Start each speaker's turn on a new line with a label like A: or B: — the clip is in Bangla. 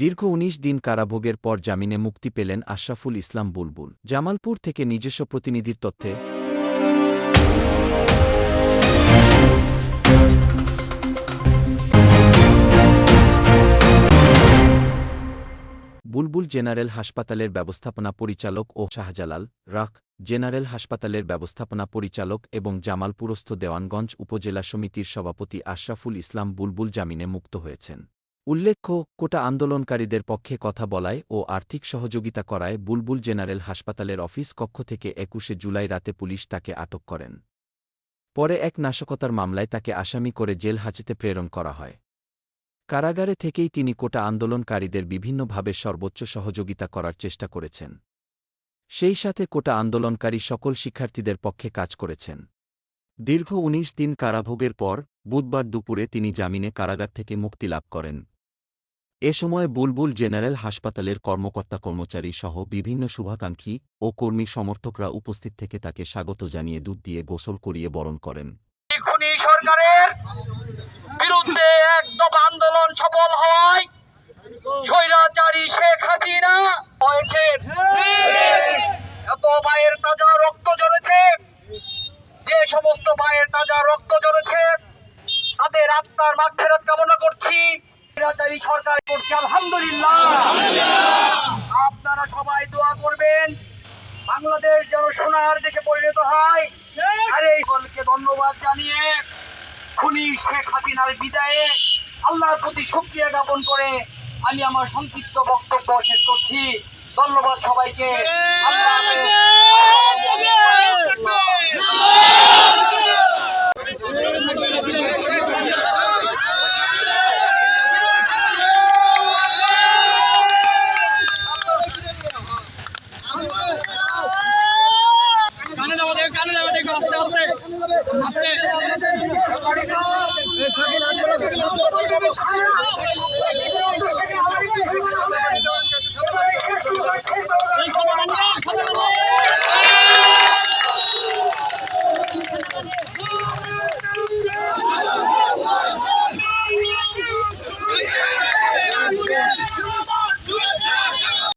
A: দীর্ঘ ১৯ দিন কারাভোগের পর জামিনে মুক্তি পেলেন আশরাফুল ইসলাম বুলবুল। জামালপুর থেকে নিজস্ব প্রতিনিধির তথ্যে বুলবুল জেনারেল হাসপাতালের ব্যবস্থাপনা পরিচালক ও শাহজালাল রাখ, জেনারেল হাসপাতালের ব্যবস্থাপনা পরিচালক এবং জামালপুরস্থ দেওয়ানগঞ্জ উপজেলা সমিতির সভাপতি আশরাফুল ইসলাম বুলবুল জামিনে মুক্ত হয়েছেন। উল্লেখ্য, কোটা আন্দোলনকারীদের পক্ষে কথা বলায় ও আর্থিক সহযোগিতা করায় বুলবুল জেনারেল হাসপাতালের অফিস কক্ষ থেকে একুশে জুলাই রাতে পুলিশ তাকে আটক করেন। পরে এক নাশকতার মামলায় তাকে আসামি করে জেল হাজতে প্রেরণ করা হয়। কারাগারে থেকেই তিনি কোটা আন্দোলনকারীদের বিভিন্নভাবে সর্বোচ্চ সহযোগিতা করার চেষ্টা করেছেন। সেই সাথে কোটা আন্দোলনকারী সকল শিক্ষার্থীদের পক্ষে কাজ করেছেন। দীর্ঘ ১৯ দিন কারাভোগের পর বুধবার দুপুরে তিনি জামিনে কারাগার থেকে মুক্তি লাভ করেন। এ সময় বুলবুল জেনারেল হাসপাতালের কর্মকর্তা কর্মচারী সহ বিভিন্ন শুভাকাঙ্ক্ষী ও কর্মী সমর্থকরা উপস্থিত থেকে তাকে স্বাগত জানিয়ে দুধ দিয়ে গোসল করিয়ে বরণ করেন।
B: সরকারের বিরুদ্ধে একদম আন্দোলন সফল হয়। স্বৈরাচারী শেখ হাসিনা হয়েছে। এত মায়ের তাজা রক্ত ঝরেছে। যে সমস্ত মায়ের তাজা রক্ত ঝরেছে, তাদের আত্মার মাগফেরত কামনা করছি। স্বৈরাচারী সরকার করছি, আলহামদুলিল্লাহ। আপনারা সবাই দোয়া করবেন, বাংলাদেশ যেন সোনার দেশে পরিণত হয়। আর এই দলকে ধন্যবাদ জানিয়ে খুনি শেখ হাসিনার বিদায়ে আল্লাহর প্রতি শুক্রিয়া জ্ঞাপন করে আমি আমার সংক্ষিপ্ত বক্তব্য শেষ করছি। ধন্যবাদ সবাইকে। আল্লাহ।